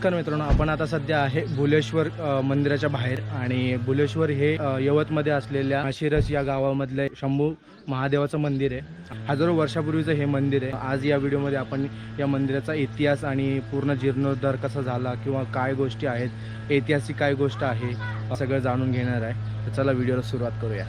नमस्कार मित्रांनो आपण आता सध्या आहे भुलेश्वर मंदिराच्या बाहेर आणि भुलेश्वर हे यवतमध्ये असलेल्या शिरस या गावामधलं शंभू महादेवाचं मंदिर आहे. हजारो वर्षापूर्वीचं हे मंदिर आहे. आज या व्हिडिओमध्ये आपण या मंदिराचा इतिहास आणि पूर्ण जीर्णोद्धार कसा झाला किंवा काय गोष्टी आहेत ऐतिहासिक काय गोष्ट आहे सगळं जाणून घेणार आहे. तर चला व्हिडिओला सुरुवात करूया.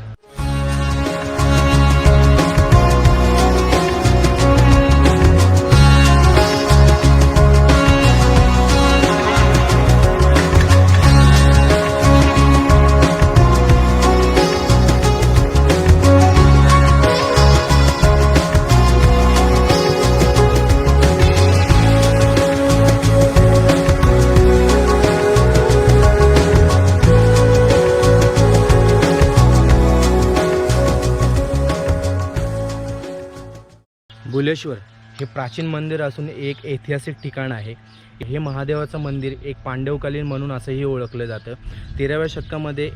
भुलेश्वर हे प्राचीन मंदिर असून एक ऐतिहासिक ठिकाण आहे. हे महादेवाचं मंदिर एक पांडवकालीन म्हणून असंही ओळखलं जातं. तेराव्या शतकामध्ये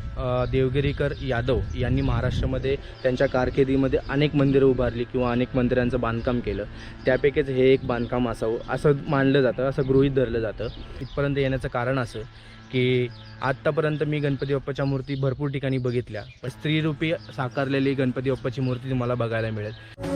देवगिरीकर यादव यांनी महाराष्ट्रामध्ये त्यांच्या कारकिर्दीमध्ये अनेक मंदिरं उभारली किंवा अनेक मंदिरांचं बांधकाम केलं. त्यापैकीच हे एक बांधकाम असावं असं मानलं जातं असं गृहीत धरलं जातं. इथपर्यंत येण्याचं कारण असं की आत्तापर्यंत मी गणपती बाप्पाच्या मूर्ती भरपूर ठिकाणी बघितल्या. पण स्त्रीरूपी साकारलेली गणपती बाप्पाची मूर्ती तुम्हाला बघायला मिळेल.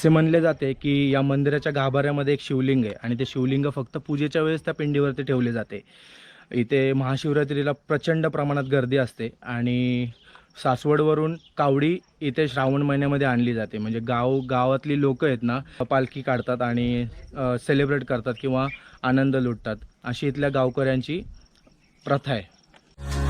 असे म्हणले जाते की या मंदिराच्या गाभाऱ्यामध्ये एक शिवलिंग आहे आणि ते शिवलिंग फक्त पूजेच्या वेळेस त्या पिंडीवरती ठेवले जाते. इथे महाशिवरात्रीला प्रचंड प्रमाणात गर्दी असते आणि सासवडवरून कावडी इथे श्रावण महिन्यामध्ये आणली जाते. म्हणजे गाव गावातली लोक आहेत ना पालखी काढतात आणि सेलिब्रेट करतात किंवा आनंद लुटतात. अशी इथल्या गावकऱ्यांची प्रथा आहे.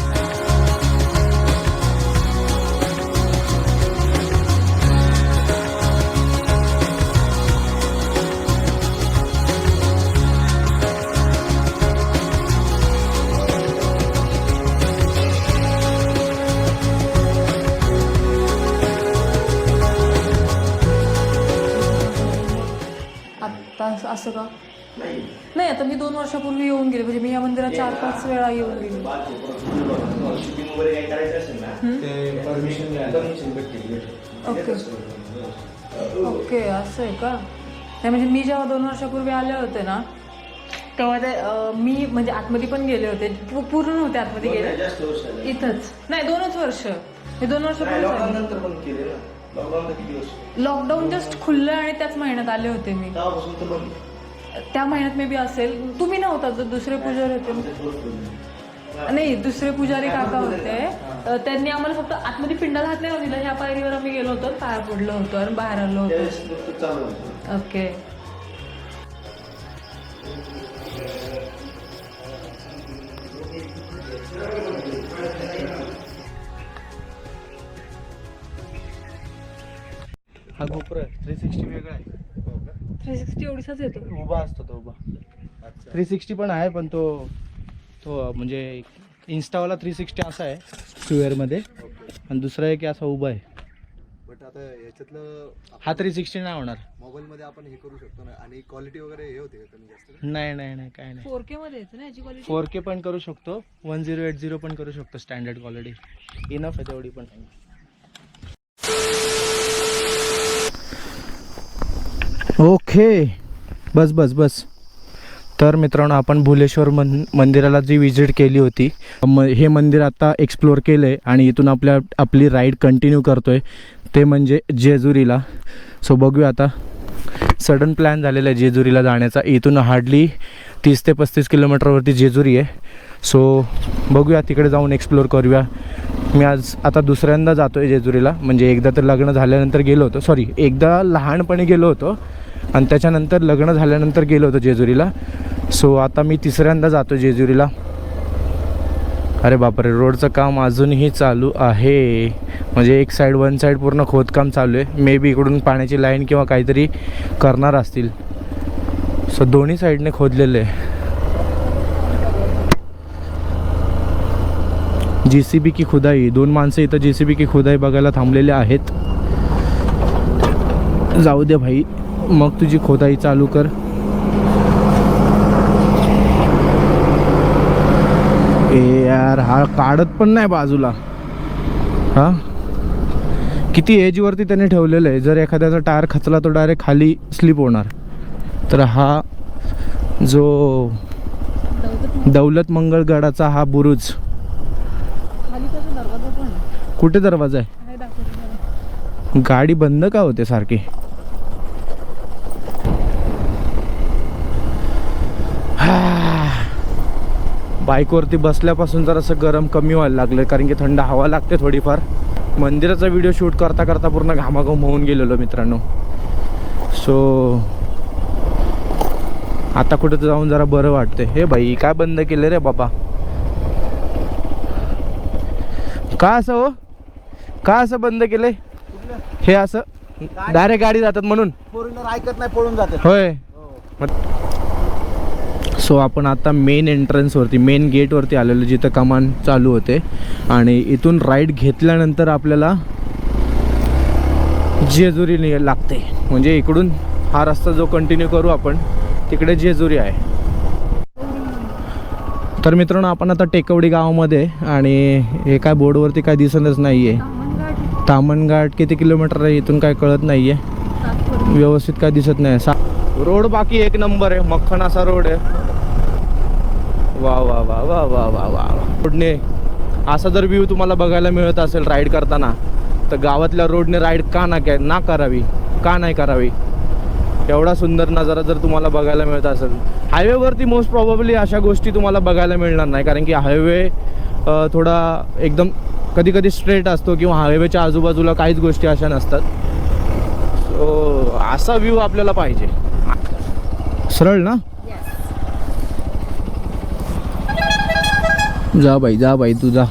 वर्षापूर्वी येऊन गेले. म्हणजे मी या मंदिरात चार पाच वेळा येऊन गेले. ओके. ओके असं आहे का? नाही म्हणजे मी जेव्हा दोन वर्षापूर्वी आले होते ना तेव्हा ते मी म्हणजे आतमध्ये पण गेले होते. पूर्ण नव्हते आतमध्ये गेले. इथंच. नाही दोनच वर्ष. मी दोन वर्षापूर्वी लॉकडाऊन जस्ट खुललं आणि त्याच महिन्यात आले होते मी. त्या महिन्यात मे बी असेल. तुम्ही नव्हता जो दुसरे पुजारी होते. नाही दुसरे पुजारी काका होते. त्यांनी आम्हाला फक्त आतमध्ये पिंडाला हात नाही दिला. ह्या पायरीवर आम्ही गेलो होतो पाया पडलो होतो आणि बाहेर आलो होतो. ओके हा गोपुर थ्री सिक्स्टी वेगळा आहे. थ्री सिक्स्टी एवढीचाच येतो. उभा असतो तो उभा. थ्री सिक्स्टी पण आहे पण तो तो म्हणजे इन्स्टावाला थ्री सिक्स्टी असा आहे स्क्वेअरमध्ये आणि दुसरा एक असा उभा आहे. बट आता याच्यातलं हा थ्री सिक्स्टी नाही होणार. मोबाईल मध्ये आपण हे करू शकतो ना? आणि क्वालिटी वगैरे हे होते का कमी जास्त? नाही नाही नाही काय नाही. फोर के मध्ये येतो ना याची क्वालिटी फोर के पण करू शकतो. वन झिरो एट झिरो पण करू शकतो स्टँडर्ड क्वालिटी इनफ आहे तेवढी पण. ओके. बस बस बस. तर मित्रांनो आपण भुलेश्वर मन मंदिराला जी विजिट केली होती म हे मंदिर आता एक्सप्लोअर केलं आहे आणि इथून आपल्या आपली राईड कंटिन्यू करतो आहे ते म्हणजे जेजुरीला. सो बघूया आता. सडन प्लॅन झालेला आहे जेजुरीला जाण्याचा. इथून हार्डली तीस ते पस्तीस किलोमीटरवरती जेजुरी आहे. सो बघूया तिकडे जाऊन एक्सप्लोअर करूया. मी आज आता दुसऱ्यांदा जातो आहे जेजुरीला. म्हणजे एकदा तर लग्न झाल्यानंतर गेलो होतो. सॉरी एकदा लहानपणी गेलो होतो. आणि त्याच्यानंतर लग्न झाल्यानंतर गेलो होतो जेजुरीला. सो आता मी तिसऱ्यांदा जातो जेजुरीला. अरे बापरे रोडचं काम अजूनही चालू आहे. म्हणजे एक साईड वन साईड पूर्ण खोदकाम चालू आहे. मे बी इकडून पाण्याची लाईन किंवा काहीतरी करणार असतील. सो दोन्ही साईडने खोदलेलं आहे. जी सी बी की खुदाई. दोन माणसं इथं जी सी बी की खुदाई बघायला थांबलेले आहेत. जाऊ दे भाई. मग तुझी खोदाई चालू कर. ए यार हा काढत पण नाही बाजूला. हा? किती एजवरती त्याने ठेवलेलं आहे. जर एखाद्याचा टायर खचला तो डायरेक्ट खाली स्लिप होणार. तर हा जो दौलत मंगळगडाचा हा बुरुज. कुठे दरवाजा आहे. गाडी बंद का होते सारखी? बाईकवरती बसल्यापासून जर असं गरम कमी व्हायला लागलं कारण की थंड हवा लागते थोडीफार. मंदिराचा व्हिडिओ शूट करता करता पूर्ण घामाघूम होऊन गेलेलो मित्रांनो. सो आता कुठं जाऊन जरा बरं वाटते हे बाई काय बंद केलं रे बाबा? का असं हो? का असं बंद केलंय? हे असं? डायरेक्ट गाडी जातात म्हणून? फोर व्हीलर ऐकत नाही पळून जाते होय. सो आपण आता मेन एंट्रन्सवरती मेन गेटवरती आलेलो जिथं कमान चालू होते. आणि इथून राईड घेतल्यानंतर आपल्याला जेजुरी लागते. म्हणजे इकडून हा रस्ता जो कंटिन्यू करू आपण तिकडे जेजुरी आहे. तर मित्रांनो आपण आता टेकवडी गावामध्ये आणि हे काय बोर्डवरती काय दिसतच नाही आहे तामणघाट, किती किलोमीटर आहे इथून काय कळत नाही आहे व्यवस्थित काय दिसत नाही. सा रोड बाकी एक नंबर आहे. मक्खन असा रोड आहे. वा वा वा वा वा वा वा. रोडने असा जर व्ह्यू तुम्हाला बघायला मिळत असेल राईड करताना तर गावातल्या रोडने राईड का ना काय ना करावी? का नाही करावी? एवढा सुंदर नजारा जर तुम्हाला बघायला मिळत असेल. हायवेवरती मोस्ट प्रॉबेबली अशा गोष्टी तुम्हाला बघायला मिळणार नाही कारण की हायवे थोडा एकदम कधी कधी स्ट्रेट असतो किंवा हायवेच्या आजूबाजूला काहीच गोष्टी अशा नसतात. सो असा व्ह्यू आपल्याला पाहिजे. सरळ ना? जा बाई जा बाई तू जा.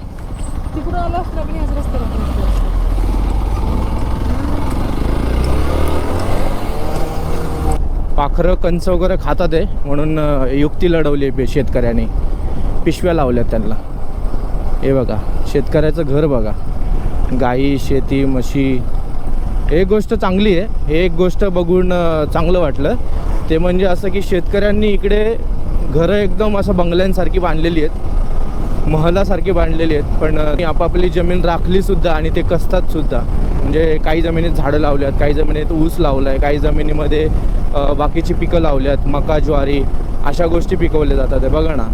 पाखरं कंच वगैरे खातात आहे म्हणून युक्ती लढवली आहे शेतकऱ्याने. पिशव्या लावल्यात त्यांना. हे बघा शेतकऱ्याचं घर बघा. गाई शेती म्हशी. एक गोष्ट चांगली आहे. हे एक गोष्ट बघून चांगलं वाटलं. ते म्हणजे असं की शेतकऱ्यांनी इकडे घरं एकदम असं बंगल्यांसारखी बांधलेली आहेत. महलासारखी बांधलेली आहेत पण आपापली जमीन राखली सुद्धा आणि ते कसतात सुद्धा. म्हणजे काही जमिनीत झाडं लावल्यात काही जमिनीत ऊस लावलाय काही जमिनीमध्ये बाकीची पिकं लावल्यात मका ज्वारी अशा गोष्टी पिकवल्या जातात बघा ना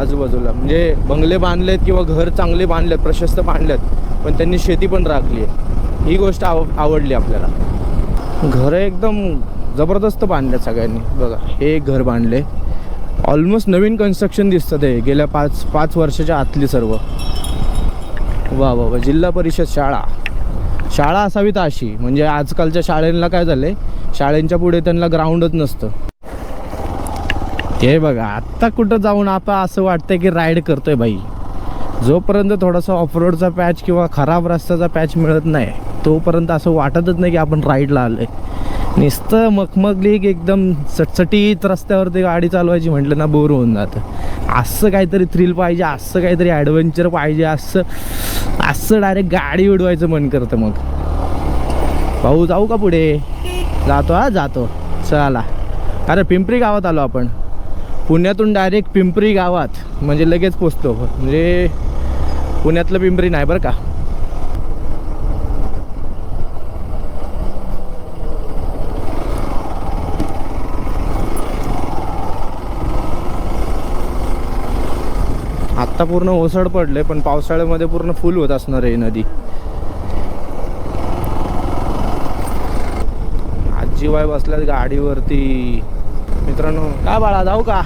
आजूबाजूला. म्हणजे बंगले बांधलेत किंवा घर चांगले बांधलेत प्रशस्त बांधलेत पण त्यांनी शेती पण राखली आहे. ही गोष्ट आव आवडली आपल्याला. घरं एकदम जबरदस्त बांधल्यात सगळ्यांनी. बघा हे एक घर बांधले ऑलमोस्ट नवीन कन्स्ट्रक्शन दिसतं ते गेल्या पाच पाच वर्षाच्या आतली सर्व. वा वा वा जिल्हा परिषद शाळा. शाळा असावी तर अशी म्हणजे आजकालच्या शाळेला काय झालं आहे शाळेंच्या पुढे त्यांना ग्राउंडच नसतं. ते बघा आत्ता कुठं जाऊन आपण असं वाटतंय की राईड करतोय बाई. जोपर्यंत थोडासा ऑफरोडचा पॅच किंवा खराब रस्त्याचा पॅच मिळत नाही तोपर्यंत असं वाटतच नाही की आपण राईडला आलो आहे नुसतं मखमगली की एकदम चटचटीत रस्त्यावरती गाडी चालवायची म्हटलं ना बोर होऊन जातं. असं काहीतरी थ्रिल पाहिजे असं काहीतरी ॲडव्हेंचर पाहिजे असं असं डायरेक्ट गाडी उडवायचं मन करतं मग. भाऊ जाऊ का पुढे? जातो हा जातो. चला. अरे पिंपरी गावात आलो आपण. पुण्यातून डायरेक्ट पिंपरी गावात. म्हणजे लगेच पोचतो. म्हणजे पुण्यातलं पिंपरी नाही बरं का. आत्ता पूर्ण ओसड पडले पण पावसाळ्यामध्ये पूर्ण फुल होत असणार आहे ही नदी. आजीबाई बसल्यात गाडीवरती. मित्रांनो का बाळा जाऊ का?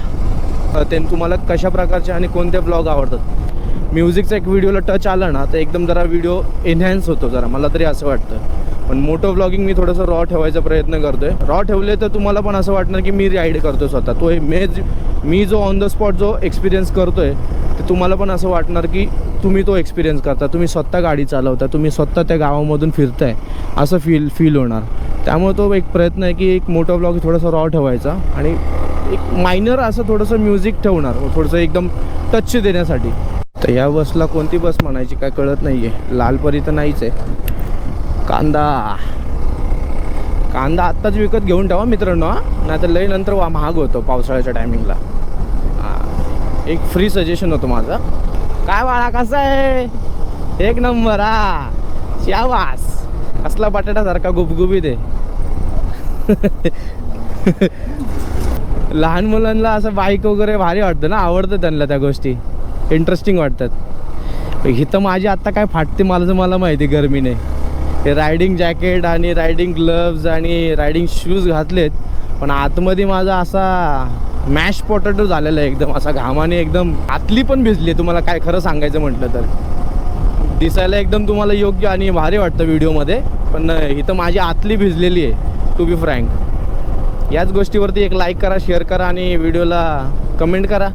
ते तुम्हाला कशा प्रकारचे आणि कोणते ब्लॉग आवडतात? म्युझिकचा एक व्हिडिओला टच आला ना तर एकदम जरा व्हिडिओ एन्हॅन्स होतो जरा मला तरी असं वाटतं. पण मोटो ब्लॉगिंग मी थोडंसं रॉ ठेवायचा प्रयत्न करतोय. रॉ ठेवले तर तुम्हाला पण असं वाटणार की मी राईड करतो स्वतः. तो हे मे मी जो ऑन द स्पॉट जो एक्सपिरियन्स करतोय तुम्हाला पण असं वाटणार की तुम्ही तो एक्सपिरियन्स करता. तुम्ही स्वतः गाडी चालवता तुम्ही स्वतः त्या गावामधून फिरताय असं फील फील होणार. त्यामुळे तो एक प्रयत्न आहे की एक मोठा ब्लॉग थोडासा रॉ ठेवायचा आणि एक मायनर असं थोडंसं म्युझिक ठेवणार थोडंसं एकदम टच देण्यासाठी. तर या बसला कोणती बस म्हणायची काय कळत नाही आहे लालपरी तर नाहीच आहे. कांदा. कांदा आत्ताच विकत घेऊन ठेवा मित्रांनो हा. नाहीतर लई नंतर वा महाग होतो पावसाळ्याच्या टायमिंगला एक फ्री सजेशन होतं माझं. काय बाळा कसं आहे? एक नंबर हा. शाबास. कसला बटाट्यासारखा गुबगुबीत आहे. लहान मुलांना असं बाईक वगैरे भारी वाटतं ना आवडतं त्यांना त्या गोष्टी. इंटरेस्टिंग वाटतात. इथं माझी आत्ता काय फाटते मला तर मला माहिती आहे गरमीने. हे रायडिंग जॅकेट आणि रायडिंग ग्लव्ज आणि रायडिंग शूज घातलेत पण आतमध्ये माझा असा मॅश पोटॅटो झालेला आहे एकदम. असा घामाने एकदम आतली पण भिजली तुम्हाला काय खरं सांगायचं म्हटलं तर. दिसायला एकदम तुम्हाला योग्य आणि भारी वाटतं व्हिडिओमध्ये. पण इथं माझी आतली भिजलेली आहे टू बी फ्रँक याच गोष्टीवरती एक लाईक करा शेअर करा आणि व्हिडिओला कमेंट करा.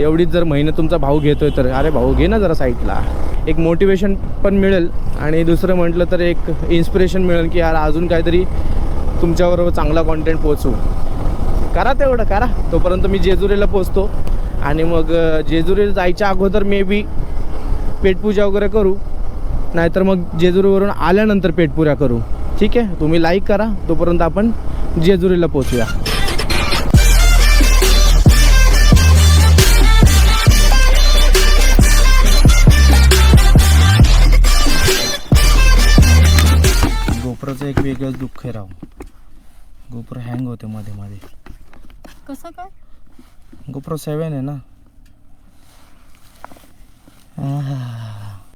एवढीच जर महिना तुमचा भाऊ घेतोय तर. अरे भाऊ घे ना जरा साईटला एक मोटिवेशन पण मिळेल. आणि दुसरं म्हटलं तर एक इन्स्पिरेशन मिळेल की यार अजून काहीतरी तुमच्याबरोबर चांगला कॉन्टेंट पोचवू करा तेवढं करा. तोपर्यंत मी जेजुरीला पोचतो. आणि मग जेजुरीला जायच्या अगोदर मे बी पेटपूजा वगैरे करू. नाहीतर मग जेजुरीवरून आल्यानंतर पेटपुऱ्या करू. ठीक आहे? तुम्ही लाईक करा. तोपर्यंत आपण जेजुरीला पोचूया. गोपराचं एक वेगळंच दुःख आहे राव. गोप्रो हँग होते मध्ये मध्ये. कसं काय गोप्रो सेवन आहे ना आहा.